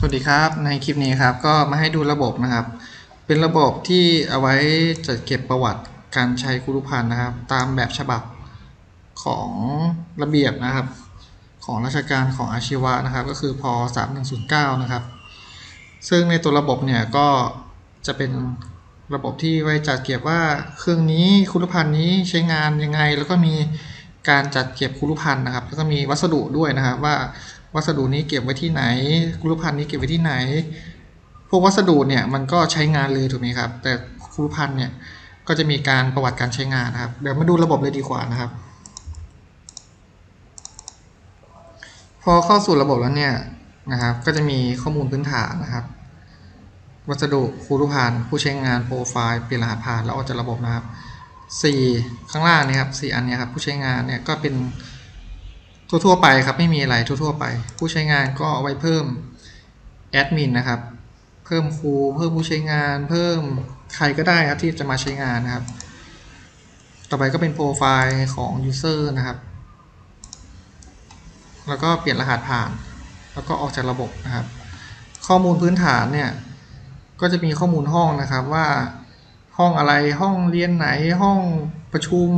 สวัสดีครับในคลิปนี้ครับก็มาให้ดูระบบนะครับ เป็นระบบที่เอาไว้จัดเก็บประวัติการใช้คุรุพันธ์นะครับ ตามแบบฉบับของระเบียบนะครับ ของราชการของอาชีวะนะครับ ก็คือพ3109 นะครับ ซึ่งในตัวระบบเนี่ยก็จะเป็นระบบที่ไว้จัดเก็บว่าเครื่องนี้คุรุพันธ์นี้ใช้งานยังไง แล้วก็มีการจัดเก็บคุรุพันธ์นะครับ แล้วก็มีวัสดุด้วยนะครับว่า วัสดุนี้เก็บไว้ที่ไหนคุรุพันธ์นี้เก็บไว้ที่ไหน พวกวัสดุเนี่ยมันก็ใช้งานเลยถูกไหมครับ แต่คุรุพันธ์เนี่ยก็จะมีการประวัติการใช้งานนะครับ เดี๋ยวมาดูระบบเลยดีกว่านะครับ พอเข้าสู่ระบบแล้วเนี่ยนะครับ ก็จะมีข้อมูลพื้นฐานนะครับ วัสดุคูรุพันธ์ผู้ใช้งานโปรไฟล์เปลี่ยนรหัสผ่านแล้วออกจากระบบนะครับสี่ข้างล่างนี่ครับสี่อันนี้ครับผู้ใช้งานเนี่ยก็เป็น ทั่วๆไปครับไม่มีอะไรทั่วๆไป ผู้ใช้งานก็เอาไว้เพิ่มแอดมินนะครับ เพิ่มครูเพิ่มผู้ใช้งาน เพิ่มใครก็ได้ครับที่จะมาใช้งานนะครับ ต่อไปก็เป็นโปรไฟล์ของ user นะครับ แล้วก็เปลี่ยนรหัสผ่าน แล้วก็ออกจากระบบนะครับ ข้อมูลพื้นฐานเนี่ย ก็จะมีข้อมูลห้องนะครับว่าห้องอะไรห้องเรียนไหนห้องประชุม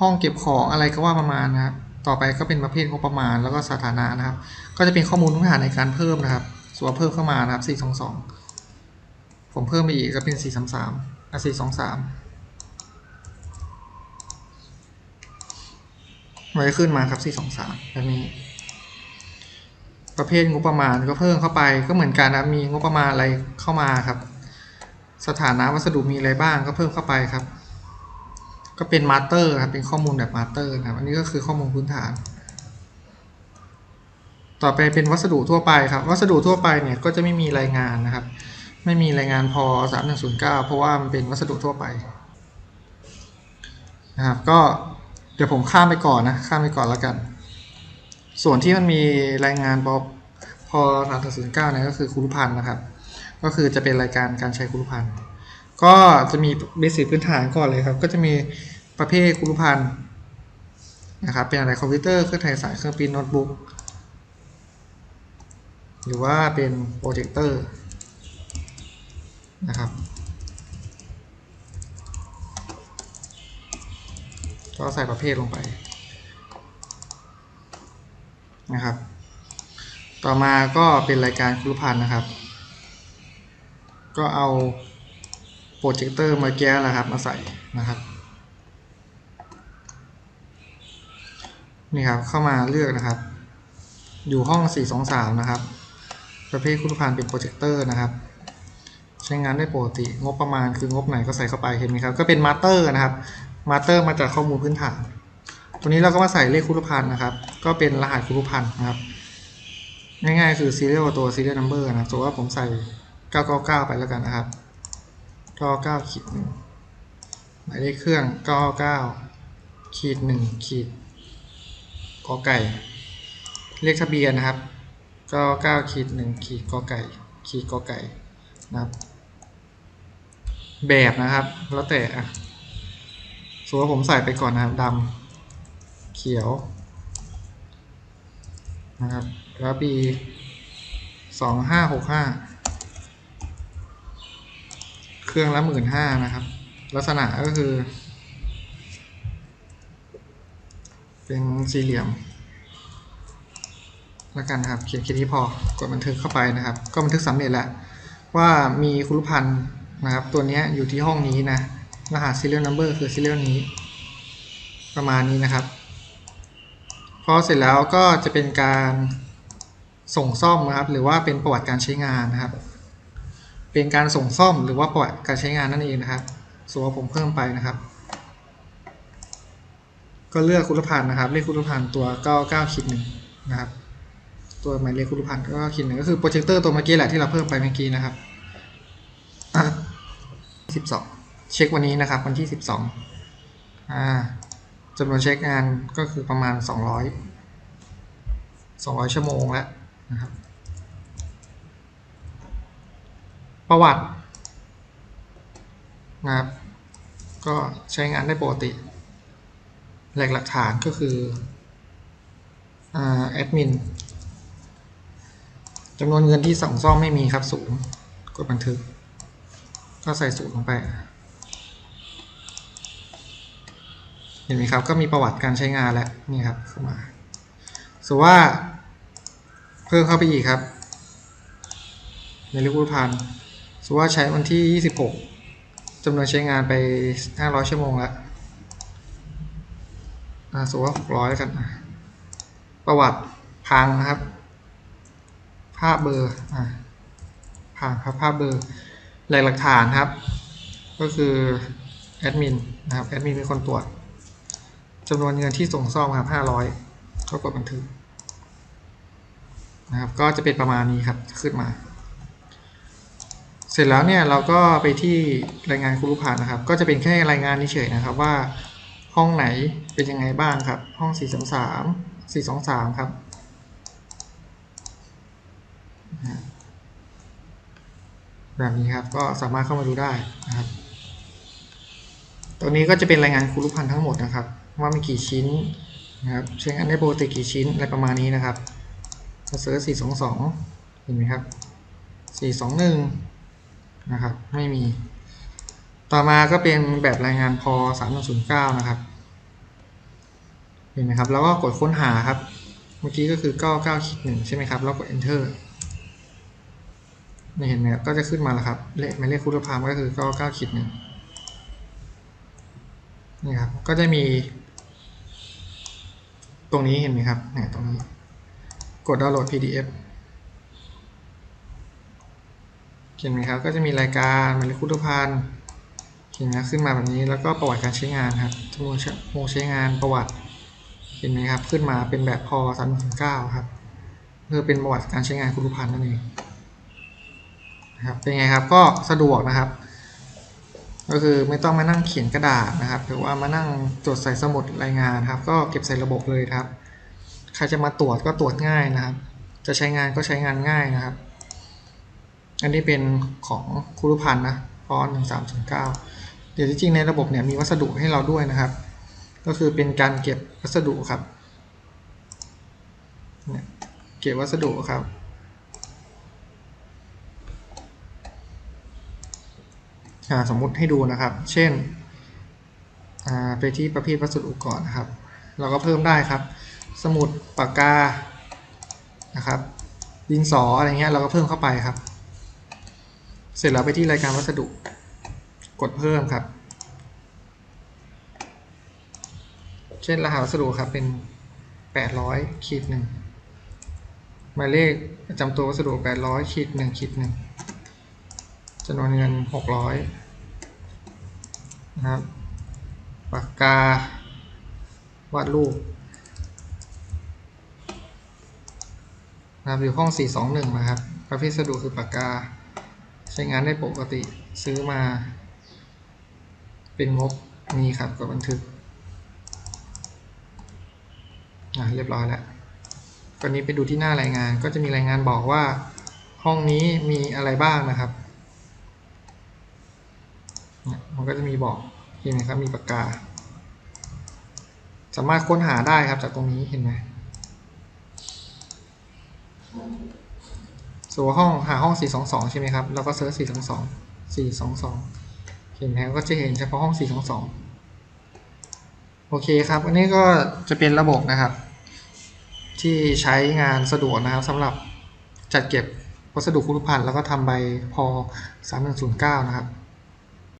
ห้องเก็บของอะไรก็ว่าประมาณนะครับ ต่อไปก็เป็นประเภทงบประมาณแล้วก็สถานะนะครับ ก็จะเป็นข้อมูลพื้นฐานในการเพิ่มนะครับ ส่วนเพิ่มเข้ามานะครับ 422 ผมเพิ่มไปอีกก็เป็น 433อะ423ไว้ขึ้นมาครับ 423แบบนี้ ประเภทงบประมาณก็เพิ่มเข้าไปก็เหมือนกันนะมีงบประมาณอะไรเข้ามาครับ สถานะวัสดุมีอะไรบ้างก็เพิ่มเข้าไปครับ ก็เป็นมาสเตอร์ครับเป็นข้อมูลแบบมาสเตอร์นะครับอันนี้ก็คือข้อมูลพื้นฐาน ต่อไปเป็นวัสดุทั่วไปครับ วัสดุทั่วไปเนี่ยก็จะไม่มีรายงานนะครับ ไม่มีรายงานพอ 3109 เพราะว่ามันเป็นวัสดุทั่วไปนะครับก็เดี๋ยวผมข้ามไปก่อนนะข้ามไปก่อนแล้วกัน ส่วนที่มันมีรายงานพอพอสามศูนย์เก้าเนี่ยก็คือคุรุพันธ์นะครับ ก็คือจะเป็นรายการการใช้คุรุพันธ์ ก็จะมีเบสิกพื้นฐานก่อนเลยครับ ก็จะมีประเภทคุรุพันธ์นะครับ เป็นอะไรคอมพิวเตอร์เครื่องถ่ายสายเครื่องปริ้นโน้ตบุ๊กหรือว่าเป็นโปรเจคเตอร์นะครับ ก็ใส่ประเภทลงไปนะครับ ต่อมาก็เป็นรายการครุพันธ์นะครับ ก็เอา รเจคเตอร์มื่อกี้นะครับ มาใส่นะครับนี่ครับเข้ามาเลือกนะครับ อยู่ห้อง 423 นะครับ ประเภทครุพันธ์เป็นโปรเจคเตอร์นะครับ ใช้งานได้ปกติงบประมาณคืองบไหนก็ใส่เข้าไปเห็นไหมครับ ก็เป็นมาสเตอร์นะครับมาสเตอร์มาจากข้อมูลพื้นฐาน ตัวนี้เราก็มาใส่เลขคุรุพันธ์นะครับ ก็เป็นรหัสคุรุพันธ์นะครับ ง่ายๆคือ serial ตัว serial number นะครับสมมติว่าผมใส่ 999 ไปแล้วกันนะครับ 99ขีดหนึ่งหมายเลขเครื่อง99ขีดหนึ่งขีดกอไก่ เลขทะเบียนนะครับ99ขีดหนึ่งขีดกอไก่ขีดกอไก่นะครับ แบบนะครับ แล้วแต่อะสมมติว่าผมใส่ไปก่อนนะครับดำเขียวนะครับแล้ว B สองห้าหกห้า รื่อง ละหมื่นห้านะครับ ลักษณะก็คือ เป็นสี่เหลี่ยมแล้วกันครับ เขียนแค่นี้พอกดบันทึกเข้าไปนะครับ ก็บันทึกสำเร็จแล้วว่ามีคุรุพันธ์นะครับ ตัวนี้อยู่ที่ห้องนี้นะรหัส serial number คือ serial นี้ ประมาณนี้นะครับ พอเสร็จแล้วก็จะเป็นการส่งซ่อมนะครับ หรือว่าเป็นประวัติการใช้งานนะครับ เป็นการส่งซ่อมหรือว่าประวัติการใช้งานนั่นเองนะครับสมมติว่าผมเพิ่มไปนะครับ ก็เลือกคุณพันธ์นะครับเลขคุณพันธ์ตัว99ขีดหนึ่งนะครับ ตัวหมายเลขคุณพันธ์ก็ขีดหนึ่งก็คือโปรเจคเตอร์ตัวเมื่อกี้แหละที่เราเพิ่มไปเมื่อกี้นะครับ12 เช็ควันนี้นะครับ วันที่ 12อ่าจำนวนเช็คงานก็คือประมาณ 200 200 ชั่วโมงแล้วนะครับ ประวัตินะครับก็ใช้งานได้ปกติ แหล่งหลักฐานก็คือแอดมินจำนวนเงินที่ส่งซ่อมไม่มีครับศูนย์กดบันทึก ก็ใส่ศูนย์ลงไป เห็นไหมครับ ก็มีประวัติการใช้งานแล้วนี่ครับเข้ามาสมมติว่าเพิ่มเข้าไปอีกครับ ในรูปพันธ์ สมมติว่าใช้วันที่ 26จำนวนใช้งานไป 500 ชั่วโมงแล้วสมมติว่า 600 แล้วกัน ประวัติพังนะครับ ภาพเบอร์อ่าพังครับภาพเบอร์แหล่งหลักฐานครับ ก็คือแอดมินนะครับแอดมินเป็นคนตรวจจำนวนเงินที่ส่งซ่อมครับ 500ก็กดบันทึกนะครับ ก็จะเป็นประมาณนี้ครับ ขึ้นมา เสร็จแล้วเนี่ยเราก็ไปที่รายงานครูรุพานนะครับ ก็จะเป็นแค่รายงานเฉยๆนะครับว่าห้องไหนเป็นยังไงบ้างครับ ห้อง 433 423 ครับ แบบนี้ครับก็สามารถเข้ามาดูได้นะครับตัวนี้ก็จะเป็นรายงานครูรุพันทั้งหมดนะครับ ว่ามีกี่ชิ้นนะครับใช้งานได้ปกติกี่ชิ้นอะไรประมาณนี้นะครับเราเซิร์ช422 เห็นไหมครับ421 นะครับ ไม่มี ต่อมาก็เป็นแบบรายงานพอ3109 นะครับ เห็นไหมครับ แล้วก็กดค้นหาครับ เมื่อกี้ก็คือ 99ขีด1ใช่ไหมครับ แล้วกด enter นี่เห็นไหมก็จะขึ้นมาแล้วครับ เลขหมายเลขคูณพามก็คือก็เก้าขีดหนึ่งนี่ครับ ก็จะมี ตรงนี้เห็นไหมครับเนี่ยตรงนี้ กดดาวน์โหลด PDF เห็นไหมครับ ก็จะมีรายการหมายเลขคูณพันเห็นไหมขึ้นมาแบบนี้แล้วก็ประวัติการใช้งานครับจำนวนชั่วโมงใช้งานประวัติ เห็นไหมครับ ขึ้นมาเป็นแบบพอสามถึงเก้าครับเพื่อเป็นประวัติการใช้งานคูณพันนั่นเองนะครับเป็นไงครับก็สะดวกนะครับ ก็คือไม่ต้องมานั่งเขียนกระดาษนะครับ หรือว่ามานั่งจดใส่สมุดรายงานครับ ก็เก็บใส่ระบบเลยครับ ใครจะมาตรวจก็ตรวจง่ายนะครับ จะใช้งานก็ใช้งานง่ายนะครับ อันนี้เป็นของครูรุพันธ์นะพอหนึ่งสามถึงเก้าเดี๋ยวจริงๆในระบบเนี่ยมีวัสดุให้เราด้วยนะครับ ก็คือเป็นการเก็บวัสดุครับเก็บวัสดุครับ สมมุติให้ดูนะครับ เช่นไปที่ประเภทวัสดุก่อนนะครับ เราก็เพิ่มได้ครับ สมุดปากกานะครับดินสออะไรเงี้ยเราก็เพิ่มเข้าไปครับ เสร็จแล้วไปที่รายการวัสดุ กดเพิ่มครับ เช่นรหัสวัสดุครับเป็น 800ขีดหนึ่งหมายเลขประจำตัววัสดุ 800ขีดหนึ่งขีดหนึ่งจำนวนเงินหกร้อยนะครับปากกาวาดรูปนะครับอยู่ห้อง 421 นะครับประเภทสะดวกคือปากกา ใช้งานได้ปกติซื้อมา เป็นงบมีครับกดบันทึกอะเรียบร้อยแล้วตอนนี้ไปดูที่หน้ารายงานก็จะมีรายงานบอกว่า ห้องนี้มีอะไรบ้างนะครับมันก็จะมีบอกเห็นไหมครับมีปากกา สามารถค้นหาได้ครับจากตรงนี้เห็นไหม ส่วนห้องหาห้อง 422 ใช่ไหมครับ แล้วก็เซิร์ช 422 422 เห็นไหมก็จะเห็นเฉพาะห้อง 422 โอเคครับ อันนี้ก็จะเป็นระบบนะครับ ที่ใช้งานสะดวกนะครับสำหรับจัดเก็บวัสดุคุรุพัณฑ์แล้วก็ทำใบพอ 3109 นะครับ